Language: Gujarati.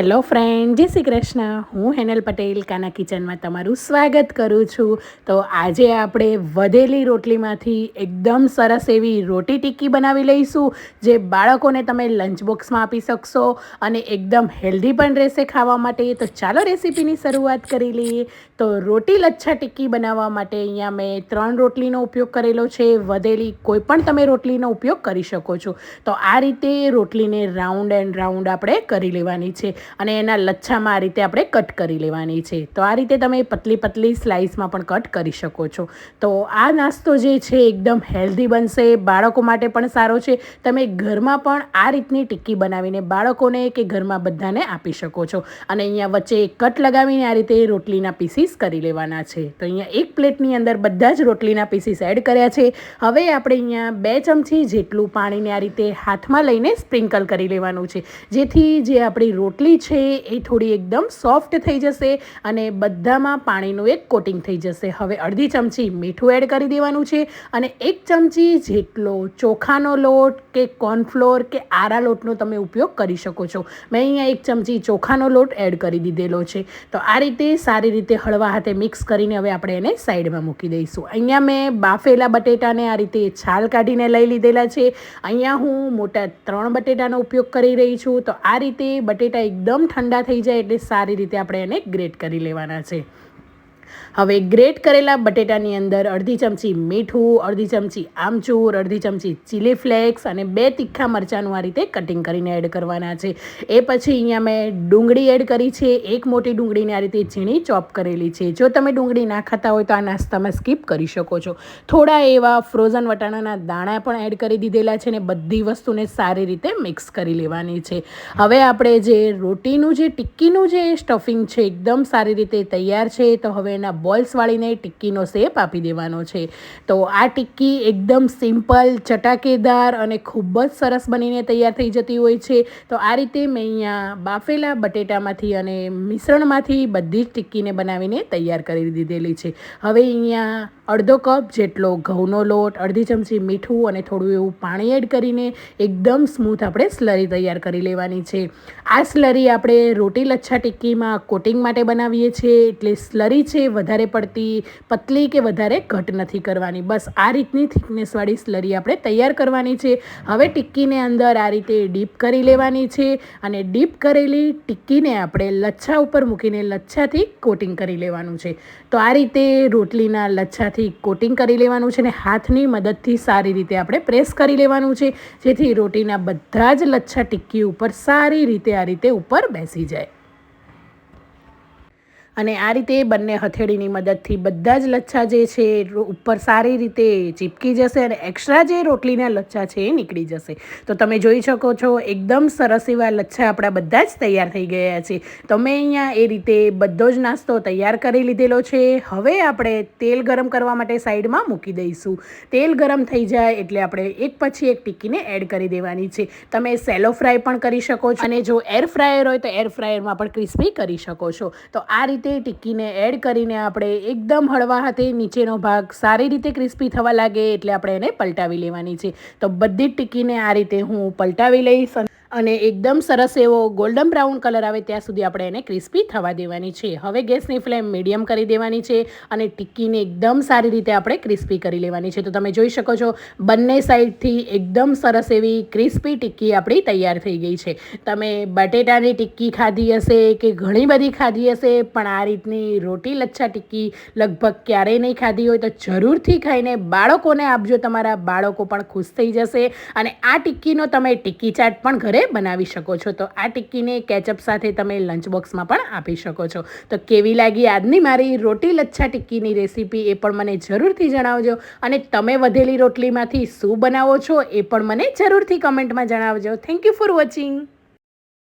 હેલો ફ્રેન્ડ જય શ્રી કૃષ્ણ. હું હેનલ પટેલ, કાના કિચનમાં તમારું સ્વાગત કરું છું. તો આજે આપણે વધેલી રોટલીમાંથી એકદમ સરસ એવી રોટી ટિક્કી બનાવી લઈશું, જે બાળકોને તમે લંચ બોક્સમાં આપી શકશો અને એકદમ હેલ્ધી પણ રહેશે ખાવા માટે. તો ચાલો રેસીપીની શરૂઆત કરી લઈએ. તો રોટી લચ્છા ટિક્કી બનાવવા માટે અહીંયા મેં ત્રણ રોટલીનો ઉપયોગ કરેલો છે. વધેલી કોઈ પણ તમે રોટલીનો ઉપયોગ કરી શકો છો. તો આ રીતે રોટલીને રાઉન્ડ એન્ડ રાઉન્ડ આપણે કરી લેવાની છે. અને એના લચ્છામાં આ રીતે આપણે કટ કરી લેવાની છે. તો આ રીતે તમે પતલી પતલી સ્લાઇસમાં પણ કટ કરી શકો છો. તો આ નાસ્તો જે છે એકદમ હેલ્ધી બનશે, બાળકો માટે પણ સારો છે. તમે ઘરમાં પણ આ રીતની ટિક્કી બનાવીને બાળકોને કે ઘરમાં બધાને આપી શકો છો. અને અહીંયા વચ્ચે કટ લગાવીને આ રીતે રોટલીના પીસીસ કરી લેવાના છે. તો અહીંયા એક પ્લેટની અંદર બધા જ રોટલીના પીસીસ એડ કર્યા છે. હવે આપણે અહીંયા બે ચમચી જેટલું પાણીને આ રીતે હાથમાં લઈને સ્પ્રિંકલ કરી લેવાનું છે. જેથી જે આપણી રોટલી રોટલી છે એ થોડી એકદમ સોફ્ટ થઈ જશે અને બધામાં પાણીનું એક કોટિંગ થઈ જશે. હવે અડધી ચમચી મીઠું એડ કરી દેવાનું છે અને એક ચમચી જેટલો ચોખાનો લોટ કે કોર્નફ્લોર કે આરા લોટનો તમે ઉપયોગ કરી શકો છો. મેં અહીંયા એક ચમચી ચોખાનો લોટ એડ કરી દીધેલો છે. તો આ રીતે સારી રીતે હળવા હાથે મિક્સ કરીને હવે આપણે એને સાઈડમાં મૂકી દઈશું. અહીંયા મેં બાફેલા બટેટાને આ રીતે છાલ કાઢીને લઈ લીધેલા છે. અહીંયા હું મોટા ત્રણ બટેટાનો ઉપયોગ કરી રહી છું. તો આ રીતે બટેટા એકદમ ઠંડા થઈ જાય એટલે સારી રીતે આપણે એને ગ્રેટ કરી લેવાના છે. હવે ગ્રેટ કરેલા બટેટાની અંદર અડધી ચમચી મીઠું, અડધી ચમચી આમચૂર, અડધી ચમચી ચીલી ફ્લેક્સ અને બે તીખા મરચાંનું આ રીતે કટિંગ કરીને એડ કરવાના છે. એ પછી અહીંયા મેં ડુંગળી એડ કરી છે. એક મોટી ડુંગળીને આ રીતે ઝીણી ચોપ કરેલી છે. જો તમે ડુંગળી ના ખાતા હોય તો આ નાસ્તામાં સ્કીપ કરી શકો છો. થોડા એવા ફ્રોઝન વટાણાના દાણા પણ એડ કરી દીધેલા છે ને બધી વસ્તુને સારી રીતે મિક્સ કરી લેવાની છે. હવે આપણે જે રોટીનું જે ટિક્કીનું જે સ્ટફિંગ છે, એકદમ સારી રીતે તૈયાર છે. તો હવે એના બોલ્સ વાળીને ટિક્કીનો શેપ આપી દેવાનો છે. તો આ ટિક્કી એકદમ સિમ્પલ, ચટાકેદાર અને ખૂબ જ સરસ બનીને તૈયાર થઈ જતી હોય છે. તો આ રીતે મેં અહીંયા બાફેલા બટેટામાંથી અને મિશ્રણમાંથી બધી જ ટિક્કીને બનાવીને તૈયાર કરી દીધેલી છે. હવે અહીંયા અડધો કપ જેટલો ઘઉંનો લોટ, અડધી ચમચી મીઠું અને થોડું એવું પાણી એડ કરીને એકદમ સ્મૂથ આપણે સ્લરી તૈયાર કરી લેવાની છે. આ સ્લરી આપણે રોટી લચ્છા ટિક્કીમાં કોટિંગ માટે બનાવીએ છીએ. એટલે સ્લરી છે વધારે પડતી, પતલી કે વધારે ઘટ નથી કરવાની. બસ આ રીતની થિકનેસવાળી સ્લરી આપણે તૈયાર કરવાની છે. હવે ટિક્કીને અંદર આ રીતે ડીપ કરી લેવાની છે અને ડીપ કરેલી ટિક્કીને આપણે લચ્છા ઉપર મૂકીને લચ્છાથી કોટિંગ કરી લેવાનું છે. તો આ રીતે રોટલીના લચ્છાથી કોટિંગ કરી લેવાનું છે અને હાથની મદદથી સારી રીતે આપણે પ્રેસ કરી લેવાનું છે, જેથી રોટીના બધા જ લચ્છા ટિક્કી ઉપર સારી રીતે આ રીતે ઉપર બેસી જાય. અને આ રીતે બંને હથેળીની મદદથી બધા જ લચ્છા જે છે ઉપર સારી રીતે ચીપકી જશે અને એક્સ્ટ્રા જે રોટલીના લચ્છા છે એ નીકળી જશે. તો તમે જોઈ શકો છો, એકદમ સરસ એવા લચ્છા આપણા બધા જ તૈયાર થઈ ગયા છે. તો મેં અહીંયા એ રીતે બધો જ નાસ્તો તૈયાર કરી લીધેલો છે. હવે આપણે તેલ ગરમ કરવા માટે સાઈડમાં મૂકી દઈશું. તેલ ગરમ થઈ જાય એટલે આપણે એક પછી એક ટીકીને એડ કરી દેવાની છે. તમે સેલો ફ્રાય પણ કરી શકો છો. અને જો એર ફ્રાયર હોય તો એર ફ્રાયરમાં પણ ક્રિસ્પી કરી શકો છો. તો આ રીતે રીતે ટિક્કીને એડ કરીને આપણે એકદમ હળવા હાથે નીચેનો ભાગ સારી રીતે ક્રિસ્પી થવા લાગે એટલે આપણે એને પલટાવી લેવાની છે. તો બધી જ ટિક્કીને આ રીતે હું પલટાવી લઈશ અને એકદમ સરસ એવો ગોલ્ડન બ્રાઉન કલર આવે ત્યાં સુધી આપણે એને ક્રિસ્પી થવા દેવાની છે. હવે ગેસની ફ્લેમ મીડિયમ કરી દેવાની છે અને ટિક્કીને એકદમ સારી રીતે આપણે ક્રિસ્પી કરી લેવાની છે. તો તમે જોઈ શકો છો, બંને સાઈડથી એકદમ સરસ એવી ક્રિસ્પી ટિક્કી આપણી તૈયાર થઈ ગઈ છે. તમે બટેટાની ટિક્કી ખાધી હશે કે ઘણી બધી ખાધી હશે, પણ આ રીતની રોટી લચ્છા ટિક્કી લગભગ ક્યારેય નહીં ખાધી હોય તો જરૂરથી ખાઈને બાળકોને આપજો. તમારા બાળકો પણ ખુશ થઈ જશે અને આ ટિક્કીનો તમે ટિક્કી ચાટ પણ ઘરે ઘરે બનાવી શકો છો. તો આ ટિક્કીને કેચઅપ સાથે તમે લંચ બોક્સમાં પણ આપી શકો છો. તો કેવી લાગી આજની મારી રોટી લચ્છા ટિક્કીની રેસીપી એ પણ મને જરૂરથી જણાવજો. અને તમે વધેલી રોટલીમાંથી શું બનાવો છો એ પણ મને જરૂરથી કમેન્ટમાં જણાવજો. Thank you for watching